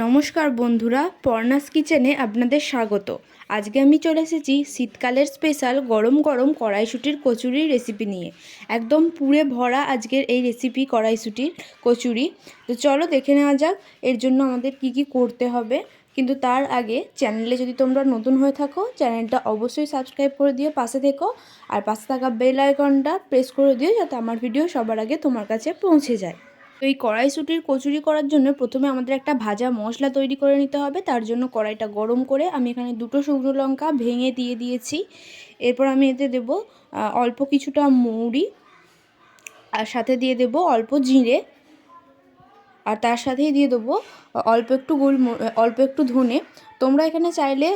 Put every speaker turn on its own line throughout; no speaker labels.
নমস্কার বন্ধুরা পর্ণাস কিচেনে আপনাদের স্বাগত। আজকে আমি চলে এসেছি শীতকালের স্পেশাল গরম গরম কড়াইশুটির কচুরির রেসিপি নিয়ে। একদম পুরে ভরা আজকের এই রেসিপি কড়াইশুটির কচুরি। তো চলো দেখে নেওয়া যাক, এর জন্য আমাদের কি কি করতে হবে। কিন্তু তার আগে চ্যানেলে যদি তোমরা নতুন হয়ে থাকো চ্যানেলটা অবশ্যই সাবস্ক্রাইব করে দিও, পাশে থেকো। আর পাশে থাকা বেল আইকনটা প্রেস করে দিও, যাতে আমার ভিডিও সবার আগে তোমার কাছে পৌঁছে যায়। তো এই কড়াইশুটির কচুরি করার জন্য প্রথমে আমাদের একটা ভাজা মশলা তৈরি করে নিতে হবে। তার জন্য কড়াইটা গরম করে আমি এখানে দুটো শুকনো লঙ্কা ভেঙে দিয়ে দিয়েছি। এরপর আমি এতে দেব অল্প কিছুটা মৌরি আর সাথে দিয়ে দেব অল্প জিরে আর তার সাথেই দিয়ে দেবো অল্প একটু গোল অল্প একটু ধনে। তোমরা এখানে চাইলে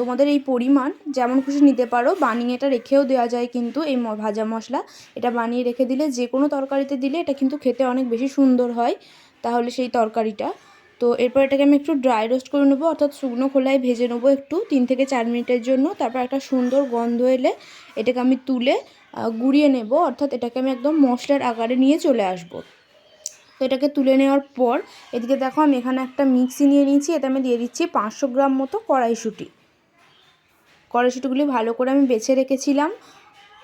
তোমাদের এই পরিমাণ যেমন খুশি নিতে পারো, বানিয়ে এটা রেখেও দেওয়া যায় কিন্তু এই ভাজা মশলা। এটা বানিয়ে রেখে দিলে যে কোনো তরকারিতে দিলে এটা কিন্তু খেতে অনেক বেশি সুন্দর হয়, তাহলে সেই তরকারিটা। তো এরপর এটাকে আমি একটু ড্রাই রোস্ট করে নেব, অর্থাৎ শুকনো খোলায় ভেজে নেব একটু, তিন থেকে চার মিনিটের জন্য। তারপর একটা সুন্দর গন্ধ এলে এটাকে আমি তুলে গুঁড়িয়ে নেব, অর্থাৎ এটাকে আমি একদম মশলার আকারে নিয়ে চলে আসব। তো এটাকে তুলে নেওয়ার পর এদিকে দেখো আমি এখানে একটা মিক্সি নিয়ে নিয়েছি এটা আমি দিয়ে দিচ্ছি পাঁচশো গ্রাম মতো কড়াইশুঁটি। কড়াইশুঁটিগুলি ভালো করে আমি বেছে রেখেছিলাম।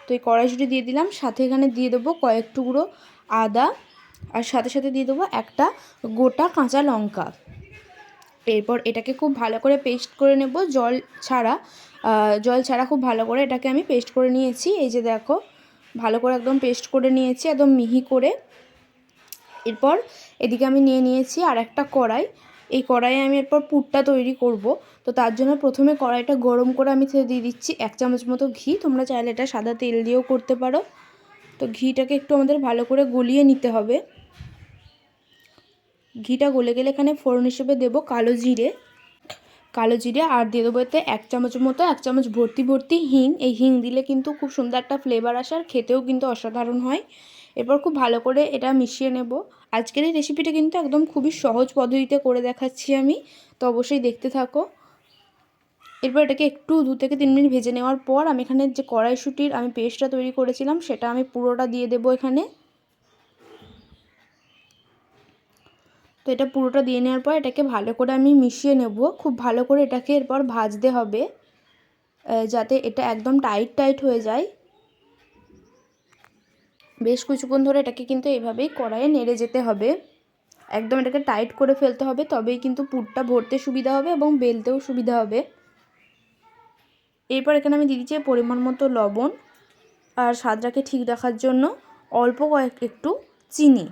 তো এই কড়াইশুঁটি দিয়ে দিলাম, সাথে এখানে দিয়ে দেবো কয়েক টুকরো আদা, আর সাথে সাথে দিয়ে দেবো একটা গোটা কাঁচা লঙ্কা। এরপর এটাকে খুব ভালো করে পেস্ট করে নেব, জল ছাড়া জল ছাড়া খুব ভালো করে এটাকে আমি পেস্ট করে নিয়েছি। এই যে দেখো, ভালো করে একদম পেস্ট করে নিয়েছি, একদম মিহি করে। এরপর এদিকে আমি নিয়ে নিয়েছি আর একটা কড়াই। এই কড়াইয়ে আমি এরপর পুরটা তৈরি করব। তো তার জন্য প্রথমে কড়াইটা গরম করে আমি দিয়ে দিচ্ছি এক চামচ মতো ঘি। তোমরা চাইলে এটা সাদা তেল দিয়েও করতে পারো। তো ঘিটাকে একটু আমাদের ভালো করে গলিয়ে নিতে হবে। ঘিটা গলে গেলে এখানে ফোড়ন হিসেবে দেবো কালো জিরে। কালো জিরে আর দিয়ে দেবো এতে এক চামচ মতো, এক চামচ ভর্তি ভর্তি হিং। এই হিং দিলে কিন্তু খুব সুন্দর একটা ফ্লেভার আসে আর খেতেও কিন্তু অসাধারণ হয়। এরপর খুব ভালো করে এটা মিশিয়ে নেব। আজকের এই রেসিপিটা কিন্তু একদম খুবই সহজ পদ্ধতিতে করে দেখাচ্ছি আমি, তো অবশ্যই দেখতে থাকো। এরপর এটাকে একটু দু থেকে তিন মিনিট ভেজে নেওয়ার পর আমি এখানে যে কড়াইশুটির আমি পেস্টটা তৈরি করেছিলাম, সেটা আমি পুরোটা দিয়ে দেবো এখানে। তো এটা পুরোটা দিয়ে নেওয়ার পর এটাকে ভালো করে আমি মিশিয়ে নেব, খুব ভালো করে এটাকে এরপর ভাজতে হবে যাতে এটা একদম টাইট টাইট হয়ে যায়। বেশ কিছুক্ষণ ধরে এটাকে কিন্তু এইভাবেই কড়াইয়ে নেড়ে যেতে হবে। একদম এটাকে টাইট করে ফেলতে হবে, তবেই কিন্তু পুরটা ভরতে সুবিধা হবে এবং বেলতেও সুবিধা হবে। এরপর এখানে আমি দিয়ে দিচ্ছি পরিমাণ মতো লবণ আর স্বাদটাকে ঠিক রাখার জন্য অল্প কয়েক একটু চিনি।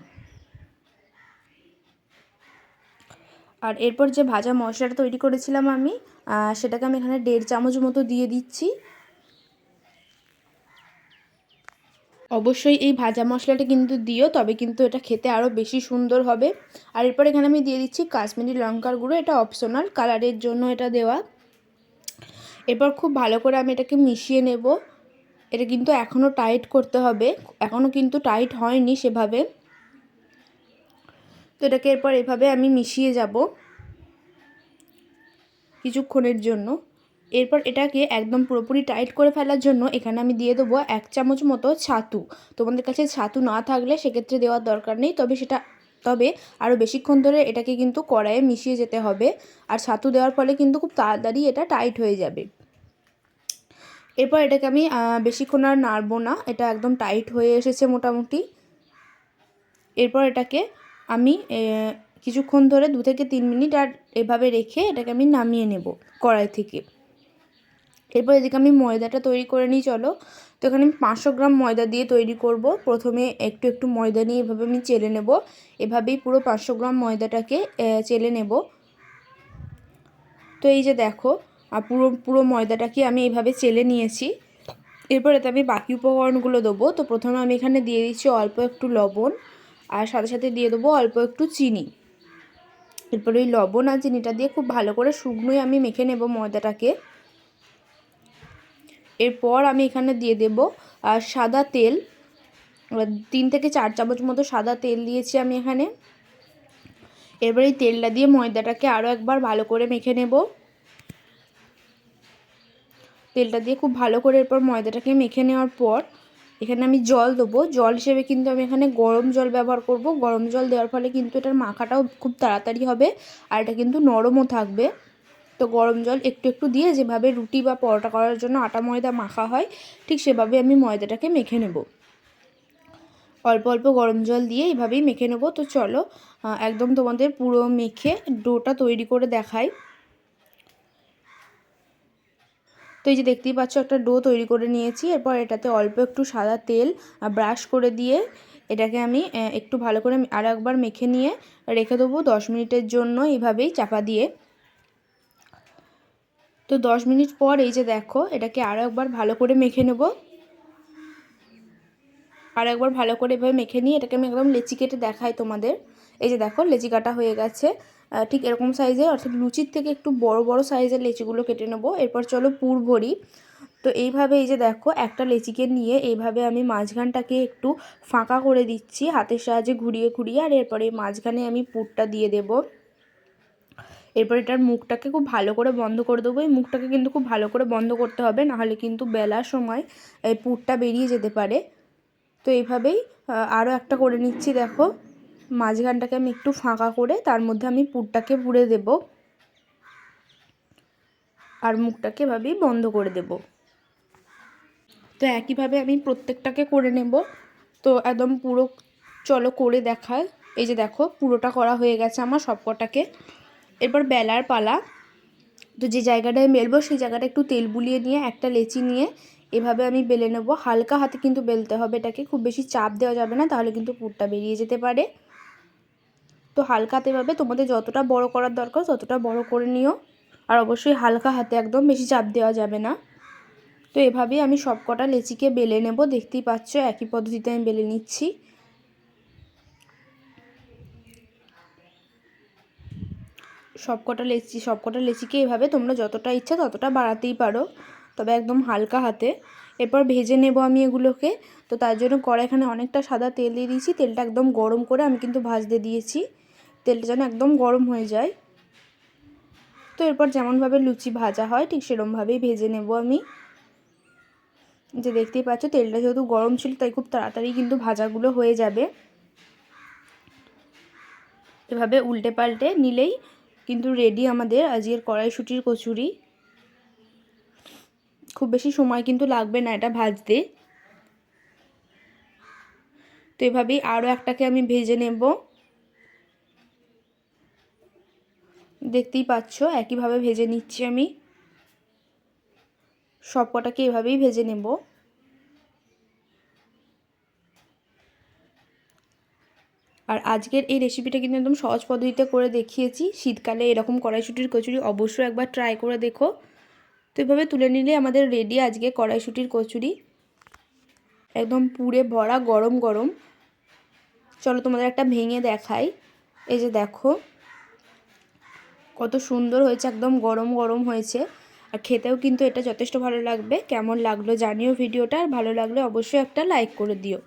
আর এরপর যে ভাজা মশলাটা তৈরি করেছিলাম আমি সেটাকে আমি এখানে দেড় চামচ মতো দিয়ে দিচ্ছি। অবশ্যই এই ভাজা মশলাটা কিন্তু দিও, তবে কিন্তু এটা খেতে আরও বেশি সুন্দর হবে। আর এরপর এখানে আমি দিয়ে দিচ্ছি কাশ্মীরি লঙ্কার গুঁড়ো, এটা অপশনাল কালারের জন্য এটা দেওয়া। এরপর খুব ভালো করে আমি এটাকে মিশিয়ে নেব। এটা কিন্তু এখনও টাইট করতে হবে এখনও কিন্তু টাইট হয়নি সেভাবে। তো এটাকে এরপর এভাবে আমি মিশিয়ে যাব কিছুক্ষণের জন্য। এরপর এটাকে একদম পুরোপুরি টাইট করে ফেলার জন্য এখানে আমি দিয়ে দেবো এক চামচ মতো ছাতু। তোমাদের কাছে ছাতু না থাকলে সেক্ষেত্রে দেওয়ার দরকার নেই, তবে সেটা, তবে আরও বেশিক্ষণ ধরে এটাকে কিন্তু কড়াইয়ে মিশিয়ে যেতে হবে আর ছাতু দেওয়ার ফলে কিন্তু খুব তাড়াতাড়ি এটা টাইট হয়ে যাবে। এরপর এটাকে আমি বেশিক্ষণ আর নাড়বো না, এটা একদম টাইট হয়ে এসেছে মোটামুটি। এরপর এটাকে আমি কিছুক্ষণ ধরে দু থেকে তিন মিনিট আর এভাবে রেখে এটাকে আমি নামিয়ে নেব কড়াই থেকে। এরপর এদিকে আমি ময়দাটা তৈরি করে নিই, চলো। তো এখানে আমি পাঁচশো গ্রাম ময়দা দিয়ে তৈরি করব। প্রথমে একটু একটু ময়দা নিয়ে এভাবে আমি চেলে নেব। এভাবেই পুরো পাঁচশো গ্রাম ময়দাটাকে চেলে নেব। তো এই যে দেখো, আর পুরো পুরো ময়দাটাকে আমি এইভাবে চেলে নিয়েছি। এরপর এতে আমি বাকি উপকরণগুলো দেবো। তো প্রথমে আমি এখানে দিয়ে দিচ্ছি অল্প একটু লবণ, আর সাথে সাথে দিয়ে দেবো অল্প একটু চিনি। এরপর ওই লবণ আর চিনিটা দিয়ে খুব ভালো করে শুকনোই আমি মেখে নেব ময়দাটাকে। এরপর আমি এখানে দিয়ে দেব সাদা তেল। তিন থেকে চার চামচ মতো সাদা তেল দিয়েছি আমি এখানে। এবার এই তেলটা দিয়ে ময়দাটাকে আরও একবার ভালো করে মেখে নেব। তেলটা দিয়ে খুব ভালো করে এরপর ময়দাটাকে মেখে নেওয়ার পর এখানে আমি জল দেবো। জল হিসেবে কিন্তু আমি এখানে গরম জল ব্যবহার করব। গরম জল দেওয়ার ফলে কিন্তু এটার মাখাটাও খুব তাড়াতাড়ি হবে আর এটা কিন্তু নরমও থাকবে। তো গরম জল একটু একটু দিয়ে যেভাবে রুটি বা পরোটা করার জন্য আটা ময়দা মাখা হয়, ঠিক সেভাবে আমি ময়দাটাকে মেখে নেব। অল্প অল্প গরম জল দিয়ে এইভাবেই মেখে নেব। তো চলো একদম তোমাদের পুরো মেখে ডোটা তৈরি করে দেখাই। তো এই যে দেখতেই পাচ্ছ, একটা ডো তৈরি করে নিয়েছি। এরপর এটাতে অল্প একটু সাদা তেল ব্রাশ করে দিয়ে এটাকে আমি একটু ভালো করে আর একবার মেখে নিয়ে রেখে দেবো দশ মিনিটের জন্য এইভাবেই চাপা দিয়ে। তো দশ মিনিট পর এই যে দেখো, এটাকে আরও একবার ভালো করে মেখে নেব। আর একবার ভালো করে এভাবে মেখে নিয়ে এটাকে আমি একদম লেচি কেটে দেখাই তোমাদের। এই যে দেখো, লেচি কাটা হয়ে গেছে। ঠিক এরকম সাইজে অর্থাৎ লুচির থেকে একটু বড় বড় সাইজের লেচিগুলো কেটে নেব। এরপর চলো পুর ভরি। তো এইভাবে এই যে দেখো, একটা লেচিকে নিয়ে এইভাবে আমি মাঝখানটাকে একটু ফাঁকা করে দিচ্ছি, হাতের সাহায্যে ঘুরিয়ে ঘুরিয়ে। আর এরপরে মাঝখানে আমি পুরটা দিয়ে দেবো। এরপর এটার মুখটাকে খুব ভালো করে বন্ধ করে দেবো। এই মুখটাকে কিন্তু খুব ভালো করে বন্ধ করতে হবে, নাহলে কিন্তু বেলার সময় এই পুরটা বেরিয়ে যেতে পারে। তো এইভাবেই আরও একটা করে নিচ্ছি, দেখো। মাঝখানটাকে আমি একটু ফাঁকা করে তার মধ্যে আমি পুরটাকে পুড়ে দেব। আর মুখটাকে এভাবেই বন্ধ করে দেব। তো একইভাবে আমি প্রত্যেকটাকে করে নেব। তো একদম পুরো, চলো করে দেখায়। এই যে দেখো, পুরোটা করা হয়ে গেছে আমার সবকটাকে। এরপর বেলার পালা। তো যে জায়গাটায় মেলবো সেই জায়গাটা একটু তেল বুলিয়ে নিয়ে, একটা লেচি নিয়ে এভাবে আমি বেলে নেব। হালকা হাতে কিন্তু বেলতে হবে এটাকে, খুব বেশি চাপ দেওয়া যাবে না, তাহলে কিন্তু পুরটা বেরিয়ে যেতে পারে। তো হালকা হাতে এভাবে, তোমাদের যতটা বড় করার দরকার, ততটা বড় করে নিও। আর অবশ্যই হালকা হাতে একদম বেশি চাপ দেওয়া যাবে না। তো এভাবেই আমি সব কটা লেচিকে বেলে নেব, দেখতেই পাচ্ছ, একই পদ্ধতিতে আমি বেলে নিচ্ছি। সবকটা লেচি, সবকটা লেচিকে এভাবে তোমরা যতটা ইচ্ছা ততটা বাড়াতেই পারো। তবে একদম হালকা হাতে। এরপর ভেজে নেব আমি এগুলোকে। তো তার জন্য কড়াইখানে অনেকটা সাদা তেল দিয়ে দিয়েছি। তেলটা একদম গরম করে আমি কিন্তু ভাজতে দিয়েছি। তেলটা যেন একদম গরম হয়ে যায়। তো এরপর যেমনভাবে লুচি ভাজা হয়, ঠিক সেরমভাবেই ভেজে নেব আমি। যে দেখতেই পাচ্ছ, তেলটা যেহেতু গরম ছিল, তাই খুব তাড়াতাড়ি কিন্তু ভাজাগুলো হয়ে যাবে। এভাবে উল্টে পাল্টে নিলেই কিন্তু রেডি আমাদের আজকের কড়াইশুটির কচুরি। খুব বেশি সময় কিন্তু লাগবে না এটা ভাজতে। তো এভাবেই আরও একটাকে আমি ভেজে নেব। দেখতেই পাচ্ছ, একইভাবে ভেজে নিচ্ছি আমি। সব কটাকে এভাবেই ভেজে নেব। আর আজকের এই রেসিপিটা কিন্তু একদম সহজ পদ্ধতিতে করে দেখিয়েছি। শীতকালে এরকম কড়াইশুটির কচুরি অবশ্যই একবার ট্রাই করে দেখো। তো এভাবে তুলে নিলে আমাদের রেডি আজকে কড়াইশুটির কচুরি। একদম পুরে ভরা গরম গরম। চলো তোমাদের একটা ভেঙে দেখাই। এই যে দেখো, কত সুন্দর হয়েছে, একদম গরম গরম হয়েছে। আর খেতেও কিন্তু এটা যথেষ্ট ভালো লাগবে। কেমন লাগল জানিও ভিডিওটা। আর ভালো লাগলে অবশ্যই একটা লাইক করে দিও।